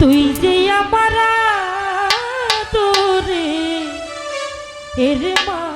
তুই যে আমার তোরে এর মা